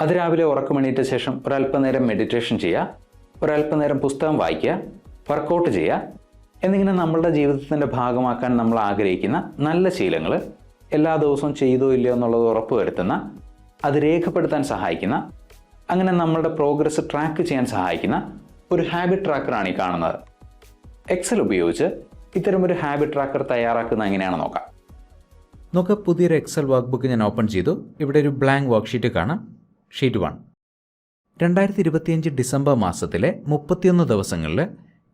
അതിരാവിലെ ഉറക്കമണിയിട്ട ശേഷം ഒരല്പനേരം മെഡിറ്റേഷൻ ചെയ്യുക ഒരല്പനേരം പുസ്തകം വായിക്കുക വർക്കൗട്ട് ചെയ്യുക എന്നിങ്ങനെ നമ്മളുടെ ജീവിതത്തിന്റെ ഭാഗമാക്കാൻ നമ്മൾ ആഗ്രഹിക്കുന്ന നല്ല ശീലങ്ങൾ എല്ലാ ദിവസവും ചെയ്തോ ഇല്ലയോ എന്നുള്ളത് ഉറപ്പുവരുത്തുന്ന അത് രേഖപ്പെടുത്താൻ സഹായിക്കുന്ന അങ്ങനെ നമ്മളുടെ പ്രോഗ്രസ് ട്രാക്ക് ചെയ്യാൻ സഹായിക്കുന്ന ഒരു ഹാബിറ്റ് ട്രാക്കറാണ് ഈ കാണുന്നത്. എക്സൽ ഉപയോഗിച്ച് ഇത്തരം ഒരു ഹാബിറ്റ് ട്രാക്കർ തയ്യാറാക്കുന്ന എങ്ങനെയാണ് നോക്കാം. നോക്കാം പുതിയൊരു എക്സൽ വർക്ക് ബുക്ക് ഞാൻ ഓപ്പൺ ചെയ്തു. ഇവിടെ ഒരു ബ്ലാങ്ക് വർക്ക്ഷീറ്റ് കാണാം. Sheet one. രണ്ടായിരത്തി ഇരുപത്തിയഞ്ച് ഡിസംബർ മാസത്തിലെ മുപ്പത്തിയൊന്ന് ദിവസങ്ങളിൽ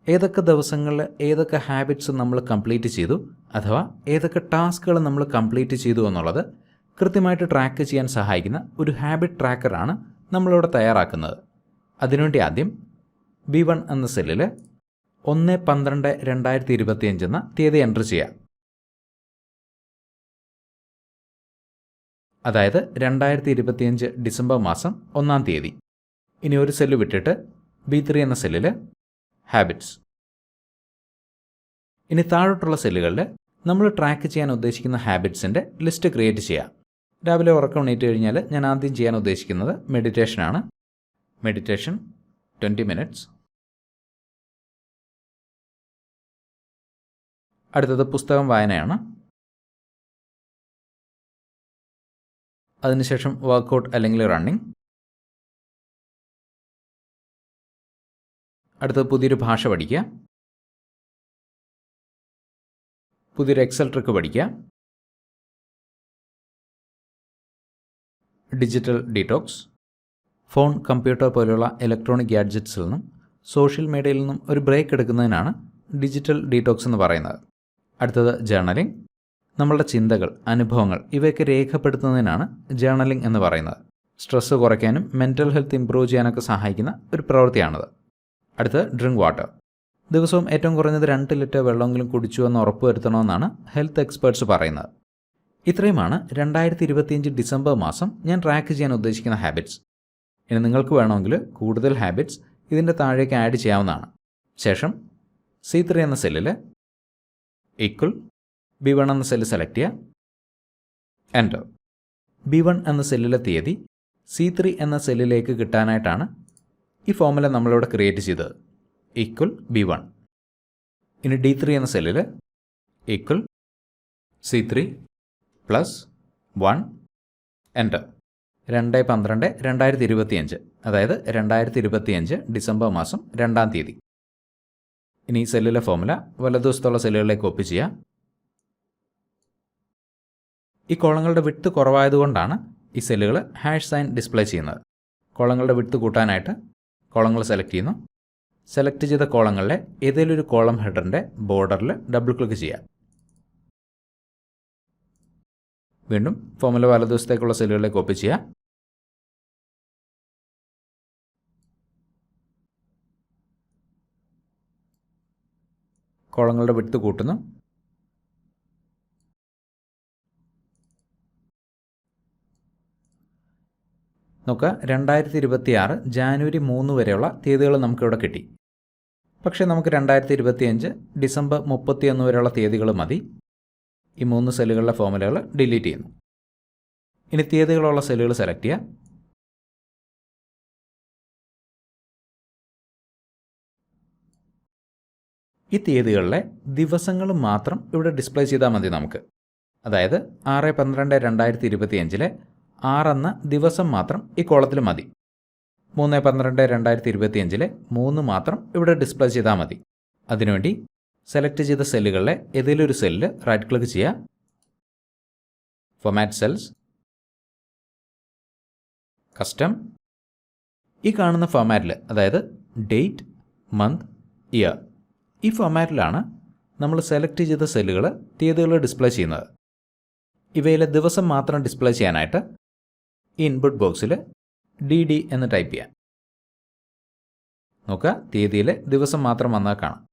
ഏതൊക്കെ ദിവസങ്ങളിൽ ഏതൊക്കെ ഹാബിറ്റ്സ് നമ്മൾ കംപ്ലീറ്റ് ചെയ്തു അഥവാ ഏതൊക്കെ ടാസ്കുകൾ നമ്മൾ കംപ്ലീറ്റ് ചെയ്തു എന്നുള്ളത് കൃത്യമായിട്ട് ട്രാക്ക് ചെയ്യാൻ സഹായിക്കുന്ന ഒരു ഹാബിറ്റ് ട്രാക്കറാണ് നമ്മളിവിടെ തയ്യാറാക്കുന്നത്. അതിനുവേണ്ടി ആദ്യം ബി വൺ എന്ന സെല്ലിൽ ഒന്ന് പന്ത്രണ്ട് രണ്ടായിരത്തി ഇരുപത്തിയഞ്ച് എന്ന തീയതി എന്റർ ചെയ്യാം അതായത് രണ്ടായിരത്തി ഇരുപത്തിയഞ്ച് ഡിസംബർ മാസം ഒന്നാം തീയതി. ഇനി ഒരു സെല്ല് വിട്ടിട്ട് ബി ത്രീ എന്ന സെല്ലിൽ ഹാബിറ്റ്സ്. ഇനി താഴോട്ടുള്ള സെല്ലുകളിൽ നമ്മൾ ട്രാക്ക് ചെയ്യാൻ ഉദ്ദേശിക്കുന്ന ഹാബിറ്റ്സിന്റെ ലിസ്റ്റ് ക്രിയേറ്റ് ചെയ്യാം. രാവിലെ ഉറക്കം എണീറ്റ് കഴിഞ്ഞാൽ ഞാൻ ആദ്യം ചെയ്യാൻ ഉദ്ദേശിക്കുന്നത് മെഡിറ്റേഷനാണ്. Meditation twenty minutes. അടുത്തത് പുസ്തകം വായനയാണ്. അതിനുശേഷം വർക്കൗട്ട് അല്ലെങ്കിൽ റണ്ണിങ് അടുത്തത് പുതിയൊരു ഭാഷ പഠിക്കുക. പുതിയൊരു എക്സൽ ട്രിക്ക് പഠിക്കുക. ഡിജിറ്റൽ ഡീറ്റോക്സ് ഫോൺ കമ്പ്യൂട്ടർ പോലെയുള്ള ഇലക്ട്രോണിക് ഗാഡ്ജറ്റ്സിൽ നിന്നും സോഷ്യൽ മീഡിയയിൽ നിന്നും ഒരു ബ്രേക്ക് എടുക്കുന്നതിനാണ് ഡിജിറ്റൽ ഡീറ്റോക്സ് എന്ന് പറയുന്നത്. അടുത്തത് ജേർണലിംഗ് നമ്മളുടെ ചിന്തകൾ അനുഭവങ്ങൾ ഇവയൊക്കെ രേഖപ്പെടുത്തുന്നതിനാണ് ജേണലിംഗ് എന്ന് പറയുന്നത്. സ്ട്രെസ്സ് കുറയ്ക്കാനും മെന്റൽ ഹെൽത്ത് ഇംപ്രൂവ് ചെയ്യാനൊക്കെ സഹായിക്കുന്ന ഒരു പ്രവൃത്തിയാണത്. അടുത്ത് ഡ്രിങ്ക് വാട്ടർ. ദിവസവും ഏറ്റവും കുറഞ്ഞത് രണ്ട് ലിറ്റർ വെള്ളമെങ്കിലും കുടിച്ചു എന്ന് ഉറപ്പുവരുത്തണമെന്നാണ് ഹെൽത്ത് എക്സ്പേർട്സ് പറയുന്നത്. ഇത്രയുമാണ് രണ്ടായിരത്തി ഇരുപത്തിയഞ്ച് ഡിസംബർ മാസം ഞാൻ ട്രാക്ക് ചെയ്യാൻ ഉദ്ദേശിക്കുന്ന ഹാബിറ്റ്സ് ഇനി നിങ്ങൾക്ക് വേണമെങ്കിൽ കൂടുതൽ ഹാബിറ്റ്സ് ഇതിന്റെ താഴേക്ക് ആഡ് ചെയ്യാവുന്നതാണ്. ശേഷം സി എന്ന സെല്ലിൽ ഈക്വൽ ബി വൺ എന്ന സെല്ല് സെലക്ട് ചെയ്യുക. എന്റർ ബി വൺ എന്ന സെല്ലിലെ തീയതി സി ത്രീ എന്ന സെല്ലിലേക്ക് കിട്ടാനായിട്ടാണ് ഈ ഫോമുല നമ്മളിവിടെ ക്രിയേറ്റ് ചെയ്തത്. Equal B one. ഇനി ഡി ത്രീ എന്ന സെല്ലിൽ equal C three plus one. Enter രണ്ട് പന്ത്രണ്ട് രണ്ടായിരത്തി ഇരുപത്തിയഞ്ച് അതായത് രണ്ടായിരത്തി ഇരുപത്തിയഞ്ച് ഡിസംബർ മാസം രണ്ടാം തീയതി. ഇനി ഈ സെല്ലിലെ ഫോമുല വലതുവശത്തുള്ള സെല്ലുകളിലേക്ക് കോപ്പി ചെയ്യാം ഈ കോളങ്ങളുടെ വിട്ട് കുറവായതുകൊണ്ടാണ് ഈ സെല്ലുകൾ ഹാഷ് സൈൻ ഡിസ്പ്ലേ ചെയ്യുന്നത്. കോളങ്ങളുടെ വിട്ട് കൂട്ടാനായിട്ട് കോളങ്ങൾ സെലക്ട് ചെയ്യുന്നു. സെലക്ട് ചെയ്ത കോളങ്ങളിലെ ഏതെങ്കിലും ഒരു കോളം ഹെഡറിന്റെ ബോർഡറിൽ ഡബിൾ ക്ലിക്ക് ചെയ്യാം വീണ്ടും ഫോമിലെ വലതുവശത്തേക്കുള്ള സെല്ലുകളെ കോപ്പി ചെയ്യാം കോളങ്ങളുടെ വിട്ട് കൂട്ടുന്നു. നോക്കുക രണ്ടായിരത്തി ഇരുപത്തി ആറ് ജാനുവരി മൂന്ന് വരെയുള്ള തീയതികൾ നമുക്കിവിടെ കിട്ടി. പക്ഷേ നമുക്ക് രണ്ടായിരത്തി ഇരുപത്തിയഞ്ച് ഡിസംബർ മുപ്പത്തിയൊന്ന് വരെയുള്ള തീയതികൾ മതി. ഈ മൂന്ന് സെല്ലുകളിലെ ഫോമുലകൾ ഡിലീറ്റ് ചെയ്യുന്നു. ഇനി തീയതികളുള്ള സെല്ലുകൾ സെലക്ട് ചെയ്യുക ഈ തീയതികളിലെ ദിവസങ്ങൾ മാത്രം ഇവിടെ ഡിസ്പ്ലേ ചെയ്താൽ മതി നമുക്ക്. അതായത് ആറ് പന്ത്രണ്ട് രണ്ടായിരത്തി ഇരുപത്തിയഞ്ചിലെ ആറെന്ന ദിവസം മാത്രം ഈ കോളത്തിൽ മതി. മൂന്ന് പന്ത്രണ്ട് രണ്ടായിരത്തി ഇരുപത്തിയഞ്ചിലെ മൂന്ന് മാത്രം ഇവിടെ ഡിസ്പ്ലേ ചെയ്താൽ മതി. അതിനുവേണ്ടി സെലക്ട് ചെയ്ത സെല്ലുകളിലെ ഏതെങ്കിലും ഒരു സെല്ലിൽ റൈറ്റ് ക്ലിക്ക് ചെയ്യുക ഫൊമാറ്റ് സെൽസ് കസ്റ്റം ഈ കാണുന്ന ഫോമാറ്റിൽ അതായത് ഡേറ്റ് മന്ത് ഇയർ ഈ ഫോമാറ്റിലാണ് നമ്മൾ സെലക്ട് ചെയ്ത സെല്ലുകൾ തീയതികൾ ഡിസ്പ്ലേ ചെയ്യുന്നത്. ഇവയിലെ ദിവസം മാത്രം ഡിസ്പ്ലേ ചെയ്യാനായിട്ട് ഈ ഇൻപുട്ട് ബോക്സിൽ ഡി ഡി എന്ന് ടൈപ്പ് ചെയ്യാം. നോക്കുക തീയതിയിൽ ദിവസം മാത്രം വന്നാൽ കാണാം.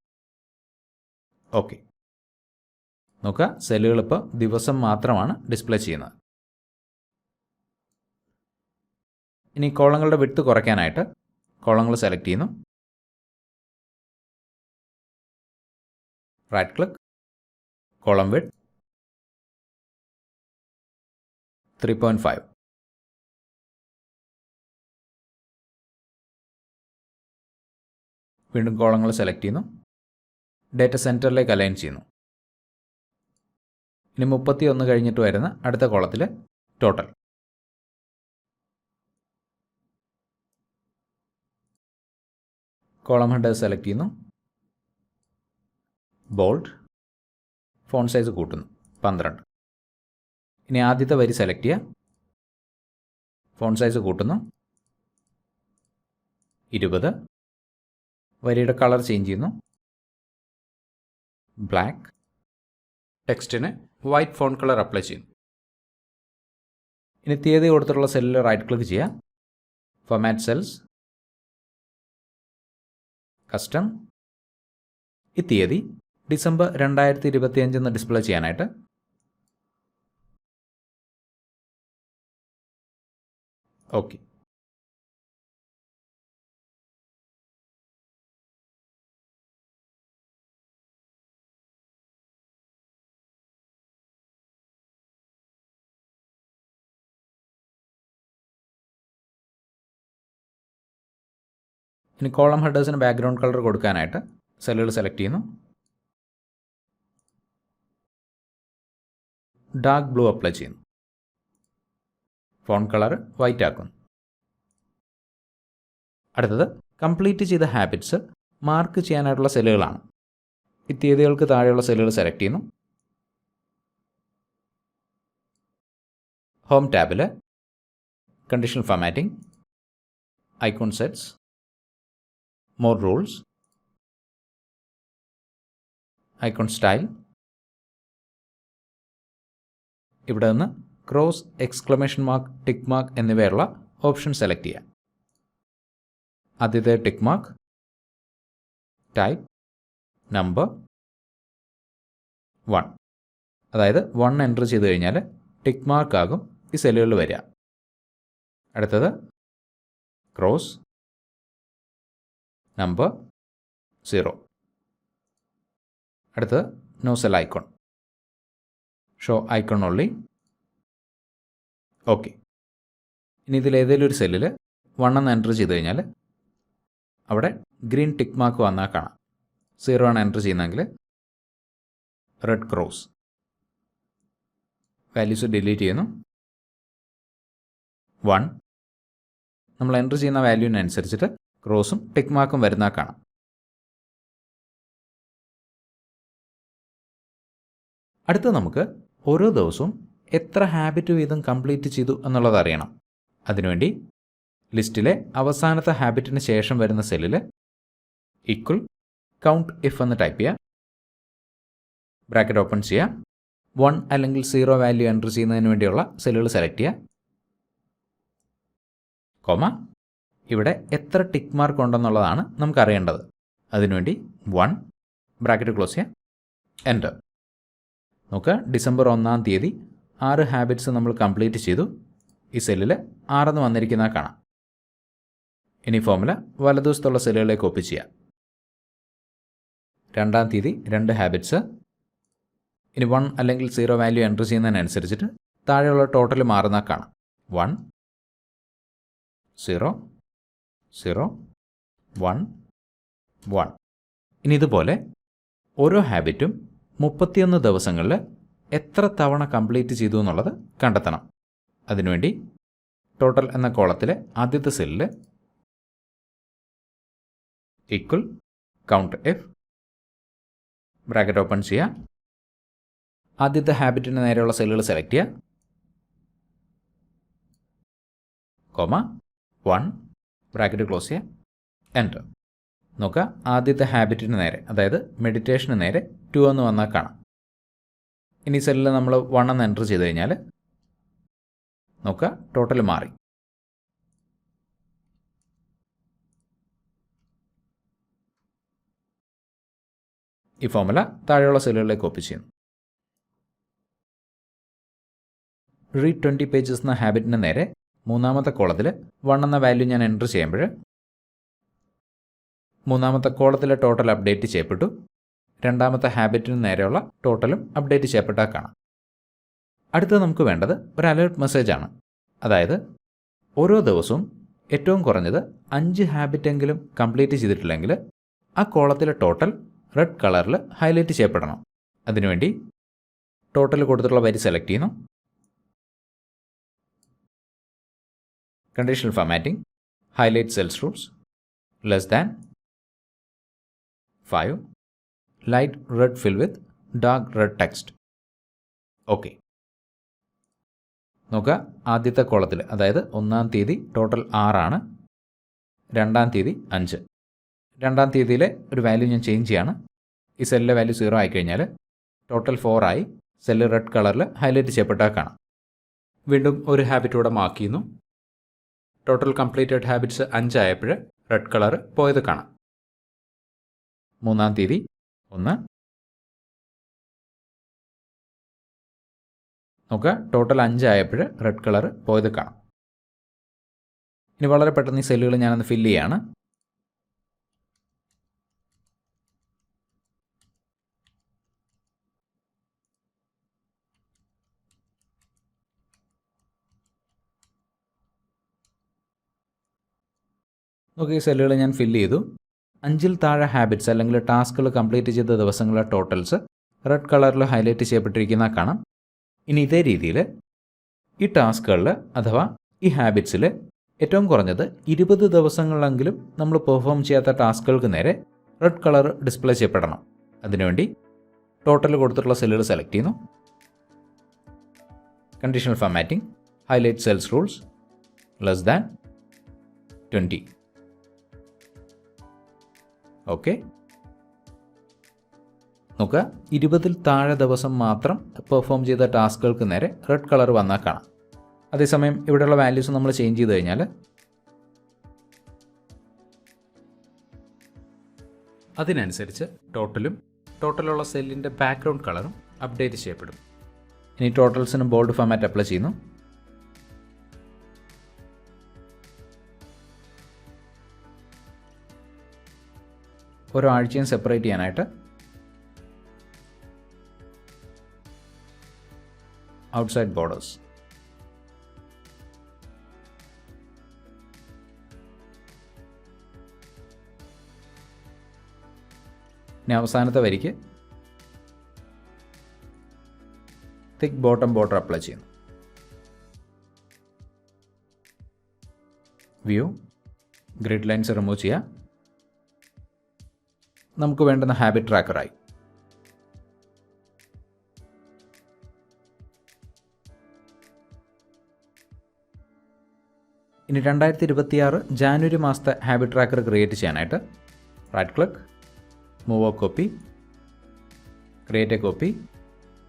ഓക്കെ നോക്കുക സെല്ലുകൾ ഇപ്പോൾ ദിവസം മാത്രമാണ് ഡിസ്പ്ലേ ചെയ്യുന്നത്. ഇനി കോളങ്ങളുടെ വിട്ട് കുറയ്ക്കാനായിട്ട് കോളങ്ങൾ സെലക്ട് ചെയ്യുന്നു. Right click column width three point five വീണ്ടും കോളങ്ങൾ സെലക്ട് ചെയ്യുന്നു. ഡേറ്റ സെന്ററിലേക്ക് അലൈൻ ചെയ്യുന്നു. ഇനി മുപ്പത്തി ഒന്ന് കഴിഞ്ഞിട്ട് വരുന്ന അടുത്ത കോളത്തിൽ ടോട്ടൽ കോളം ഹെഡ് സെലക്ട് ചെയ്യുന്നു. ബോൾഡ് ഫോൺ സൈസ് കൂട്ടുന്നു. പന്ത്രണ്ട്. ഇനി ആദ്യത്തെ വരി സെലക്ട് ചെയ്യുക. ഫോൺ സൈസ് കൂട്ടുന്നു. ഇരുപത്. വരിയുടെ കളർ ചേഞ്ച് ചെയ്യുന്നു. ബ്ലാക്ക് ടെക്സ്റ്റിന് വൈറ്റ് ഫോൺ കളർ അപ്ലൈ ചെയ്യുന്നു. ഇനി തീയതി കൊടുത്തിട്ടുള്ള സെല്ലിൽ റൈറ്റ് ക്ലിക്ക് ചെയ്യുക ഫൊമാറ്റ് സെൽസ് കസ്റ്റം ഈ തീയതി ഡിസംബർ രണ്ടായിരത്തി ഇരുപത്തിയഞ്ച് എന്ന് ഡിസ്പ്ലേ ചെയ്യാനായിട്ട്. ഓക്കെ ഇനി കോളം ഹെഡേഴ്സിന് ബാക്ക്ഗ്രൗണ്ട് കളർ കൊടുക്കാനായിട്ട് സെല്ലുകൾ സെലക്ട് ചെയ്യുന്നു. ഡാർക്ക് ബ്ലൂ അപ്ലൈ ചെയ്യുന്നു. ഫോൺ കളർ വൈറ്റ് ആക്കുന്നു. അടുത്തത് കംപ്ലീറ്റ് ചെയ്ത ഹാബിറ്റ്സ് മാർക്ക് ചെയ്യാനായിട്ടുള്ള സെല്ലുകളാണ് ഈ തീയതികൾക്ക് താഴെയുള്ള സെല്ലുകൾ സെലക്ട് ചെയ്യുന്നു. ഹോം ടാബിൽ conditional formatting icon sets more rules, icon style, ഇവിടെ നിന്ന് cross exclamation mark tick mark എന്നിവയുള്ള ഓപ്ഷൻ സെലക്ട് ചെയ്യാം. ആദ്യത്തെ tick mark type number one അതായത് വൺ എന്റർ ചെയ്ത് കഴിഞ്ഞാൽ ടിക്ക് മാർക്ക് ആകും ഈ സെല്ലുകളിൽ വരിക. അടുത്തത് ക്രോസ് നമ്പർ സീറോ അടുത്തത് nozzle icon show icon only okay ഇനി ഇതിൽ ഏതെങ്കിലും ഒരു സെല്ലിൽ വൺ എന്ന് എന്റർ ചെയ്ത് കഴിഞ്ഞാൽ അവിടെ ഗ്രീൻ ടിക്ക് മാർക്ക് വന്നാൽ കാണാം. സീറോ ആണ് എന്റർ ചെയ്യുന്നതെങ്കിൽ റെഡ് ക്രോസ് വാല്യൂസ് ഡിലീറ്റ് ചെയ്യുന്നു. വൺ നമ്മൾ എന്റർ ചെയ്യുന്ന വാല്യൂവിനനുസരിച്ചിട്ട് ക്രോസും ടിക്ക് മാർക്കും വരുന്ന കാണാം. അടുത്ത നമുക്ക് ഓരോ ദിവസവും എത്ര ഹാബിറ്റ് വീതം കംപ്ലീറ്റ് ചെയ്തു എന്നുള്ളത് അറിയണം. അതിനുവേണ്ടി ലിസ്റ്റിലെ അവസാനത്തെ ഹാബിറ്റിന് ശേഷം വരുന്ന സെല്ലിൽ ഈക്വൽ കൗണ്ട് ഇഫ് എന്ന് ടൈപ്പ് ചെയ്യുക ബ്രാക്കറ്റ് ഓപ്പൺ ചെയ്യുക വൺ അല്ലെങ്കിൽ സീറോ വാല്യൂ എൻട്രി ചെയ്യുന്നതിന് വേണ്ടിയുള്ള സെല്ലുകൾ സെലക്ട് ചെയ്യുക കോമ ഇവിടെ എത്ര ടിക്ക് മാർക്ക് ഉണ്ടെന്നുള്ളതാണ് നമുക്കറിയേണ്ടത്. അതിനുവേണ്ടി വൺ ബ്രാക്കറ്റ് ക്ലോസ് ചെയ്യുക എന്റർ നോക്കുക ഡിസംബർ ഒന്നാം തീയതി ആറ് ഹാബിറ്റ്സ് നമ്മൾ കംപ്ലീറ്റ് ചെയ്തു. ഈ സെല്ലിൽ ആറെന്ന് വന്നിരിക്കുന്ന കാണാം. ഇനി ഫോമുല വലതുവശത്തുള്ള സെല്ലുകളിലേക്ക് കോപ്പി ചെയ്യാം. രണ്ടാം തീയതി രണ്ട് ഹാബിറ്റ്സ് ഇനി വൺ അല്ലെങ്കിൽ സീറോ വാല്യൂ എന്റർ ചെയ്യുന്നതിനനുസരിച്ചിട്ട് താഴെയുള്ള ടോട്ടൽ മാറുന്ന കാണാം. One zero zero one one. ഇനി ഇതുപോലെ ഓരോ ഹാബിറ്റും മുപ്പത്തിയൊന്ന് ദിവസങ്ങളിൽ എത്ര തവണ കംപ്ലീറ്റ് ചെയ്തു എന്നുള്ളത് കണ്ടെത്തണം. അതിനുവേണ്ടി ടോട്ടൽ എന്ന കോളത്തിലെ ആദ്യത്തെ സെല്ലിൽ equal count if bracket open ചെയ്യുക ആദ്യത്തെ ഹാബിറ്റിന് നേരെയുള്ള സെല്ലുകൾ സെലക്ട് ചെയ്യുക കോമ വൺ ബ്രാക്കറ്റ് ക്ലോസ് ചെയ്യുക എന്റർ നോക്കുക. ആദ്യത്തെ ഹാബിറ്റിന് നേരെ അതായത് മെഡിറ്റേഷന് നേരെ ടു എന്ന് വന്നാൽ കാണാം. ഇനി സെല്ലിൽ നമ്മൾ വൺ എന്ന് എന്റർ ചെയ്ത് കഴിഞ്ഞാൽ നോക്കുക. ടോട്ടൽ മാറി. ഈ ഫോമുല താഴെയുള്ള സെല്ലുകളിലേക്ക് കോപ്പി ചെയ്യുന്നു. റീഡ് ട്വന്റി പേജസ് എന്ന ഹാബിറ്റിന് നേരെ മൂന്നാമത്തെ കോളത്തിൽ വൺ എന്ന വാല്യൂ ഞാൻ എന്റർ ചെയ്യുമ്പോൾ മൂന്നാമത്തെ കോളത്തിലെ ടോട്ടൽ അപ്ഡേറ്റ് ചെയ്യപ്പെട്ടു. രണ്ടാമത്തെ ഹാബിറ്റിന് നേരെയുള്ള ടോട്ടലും അപ്ഡേറ്റ് ചെയ്യപ്പെട്ടാൽ കാണാം. അടുത്തത് നമുക്ക് വേണ്ടത് ഒരു അലേർട്ട് മെസ്സേജാണ് അതായത് ഓരോ ദിവസവും ഏറ്റവും കുറഞ്ഞത് അഞ്ച് ഹാബിറ്റെങ്കിലും കംപ്ലീറ്റ് ചെയ്തിട്ടില്ലെങ്കിൽ ആ കോളത്തിലെ ടോട്ടൽ റെഡ് കളറിൽ ഹൈലൈറ്റ് ചെയ്യപ്പെടണം. അതിനുവേണ്ടി ടോട്ടൽ കൊടുത്തിട്ടുള്ള വരി സെലക്ട് ചെയ്യുന്നു. Conditional formatting highlight cells rules less than five light red fill with dark red text okay നോക്കുക. ആദ്യത്തെ കോളത്തിൽ അതായത് ഒന്നാം തീയതി ടോട്ടൽ ആറാണ് രണ്ടാം തീയതി അഞ്ച്. രണ്ടാം തീയതിയിലെ ഒരു വാല്യൂ ഞാൻ ചേഞ്ച് ചെയ്യാണ്. ഈ സെല്ലിലെ വാല്യൂ സീറോ ആയിക്കഴിഞ്ഞാൽ ടോട്ടൽ ഫോറായി സെല്ല് റെഡ് കളറിൽ ഹൈലൈറ്റ് ചെയ്യപ്പെട്ടാൽ കാണാം. വീണ്ടും ഒരു ഹാബിറ്റൂടെ മാർക്ക് ചെയ്യുന്നു. ടോട്ടൽ കംപ്ലീറ്റഡ് ഹാബിറ്റ്സ് അഞ്ചായപ്പോൾ റെഡ് കളർ പോയത് കാണാം. മൂന്നാം തീയതി ഒന്ന്. നോക്കുക ടോട്ടൽ അഞ്ചായപ്പോൾ റെഡ് കളർ പോയത് കാണാം. ഇനി വളരെ പെട്ടെന്ന് ഈ സെല്ലുകൾ ഞാനൊന്ന് ഫില്ല് ചെയ്യാണ്. നോക്കി ഈ സെല്ലുകൾ ഞാൻ ഫില്ല് ചെയ്തു. അഞ്ചിൽ താഴെ ഹാബിറ്റ്സ് അല്ലെങ്കിൽ ടാസ്കുകൾ കംപ്ലീറ്റ് ചെയ്ത ദിവസങ്ങളിലെ ടോട്ടൽസ് റെഡ് കളറിൽ ഹൈലൈറ്റ് ചെയ്യപ്പെട്ടിരിക്കുന്ന കാണാം. ഇനി ഇതേ രീതിയിൽ ഈ ടാസ്കുകളിൽ അഥവാ ഈ ഹാബിറ്റ്സിൽ ഏറ്റവും കുറഞ്ഞത് ഇരുപത് ദിവസങ്ങളിലെങ്കിലും നമ്മൾ പെർഫോം ചെയ്യാത്ത ടാസ്കുകൾക്ക് നേരെ റെഡ് കളർ ഡിസ്പ്ലേ ചെയ്യപ്പെടണം. അതിനുവേണ്ടി ടോട്ടൽ കൊടുത്തിട്ടുള്ള സെല്ലുകൾ സെലക്ട് ചെയ്യുന്നു. Conditional formatting highlight cells rules less than twenty okay. നോക്കുക ഇരുപതിൽ താഴെ ദിവസം മാത്രം പെർഫോം ചെയ്ത ടാസ്കുകൾക്ക് നേരെ റെഡ് കളർ വന്നാൽ കാണാം. അതേസമയം ഇവിടെയുള്ള വാല്യൂസ് നമ്മൾ ചേഞ്ച് ചെയ്ത് കഴിഞ്ഞാൽ അതിനനുസരിച്ച് ടോട്ടലും ടോട്ടലുള്ള സെല്ലിന്റെ ബാക്ക്ഗ്രൗണ്ട് കളറും അപ്ഡേറ്റ് ചെയ്യപ്പെടും. ഇനി ടോട്ടൽസിന് ബോൾഡ് ഫോമാറ്റ് അപ്ലൈ ചെയ്യുന്നു. ഓരോ സെപ്പറേറ്റ് ചെയ്യാനായിട്ട് ഔട്ട്സൈഡ് ബോർഡേഴ്സ് ഇനി അവസാനത്തെ വരിക്ക് തിക്ക് ബോട്ടം ബോർഡർ അപ്ലൈ ചെയ്യുന്നു. വ്യൂ ഗ്രിഡ് ലൈൻസ് റിമൂവ് ചെയ്യുക. നമുക്ക് വേണ്ടുന്ന ഹാബിറ്റ് ട്രാക്കറായി ഇനി രണ്ടായിരത്തി ഇരുപത്തിയാറ് ജാനുവരി മാസത്തെ ഹാബിറ്റ് ട്രാക്കർ ക്രിയേറ്റ് ചെയ്യാനായിട്ട് right click move copy create a copy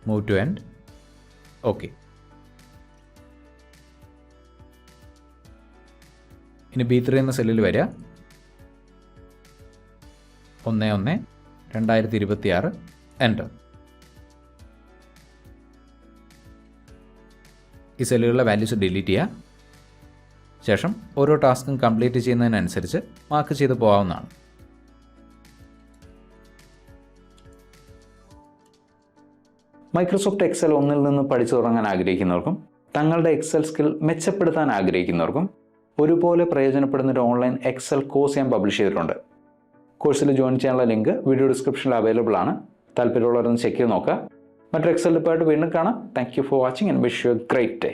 move to end okay ഇനി ബി ത്രീ എന്ന സെല്ലിൽ വരിക. ഒന്ന് ഒന്ന് രണ്ടായിരത്തി ഇരുപത്തി ആറ് എന്റർ ഈ സെല്ലുകളിലെ വാല്യൂസ് ഡിലീറ്റ് ചെയ്യുക ശേഷം ഓരോ ടാസ്കും കംപ്ലീറ്റ് ചെയ്യുന്നതിനനുസരിച്ച് മാർക്ക് ചെയ്ത് പോകാവുന്നതാണ്. മൈക്രോസോഫ്റ്റ് എക്സൽ ഒന്നിൽ നിന്ന് പഠിച്ചു തുടങ്ങാൻ ആഗ്രഹിക്കുന്നവർക്കും തങ്ങളുടെ എക്സൽ സ്കിൽ മെച്ചപ്പെടുത്താൻ ആഗ്രഹിക്കുന്നവർക്കും ഒരുപോലെ പ്രയോജനപ്പെടുന്ന ഒരു ഓൺലൈൻ എക്സൽ കോഴ്സ് ഞാൻ പബ്ലിഷ് ചെയ്തിട്ടുണ്ട്. കോഴ്സിൽ ജോയിൻ ചെയ്യാനുള്ള ലിങ്ക് വീഡിയോ ഡിസ്ക്രിപ്ഷനിൽ അവൈലബിൾ ആണ്. താല്പര്യമുള്ളവരൊന്ന് ചെക്ക് ചെയ്ത് നോക്കുക. മറ്റൊരു എക്സൽ ഡിപ്പായിട്ട് വീണ്ടും കാണാം. Thank you for watching and wish you a great day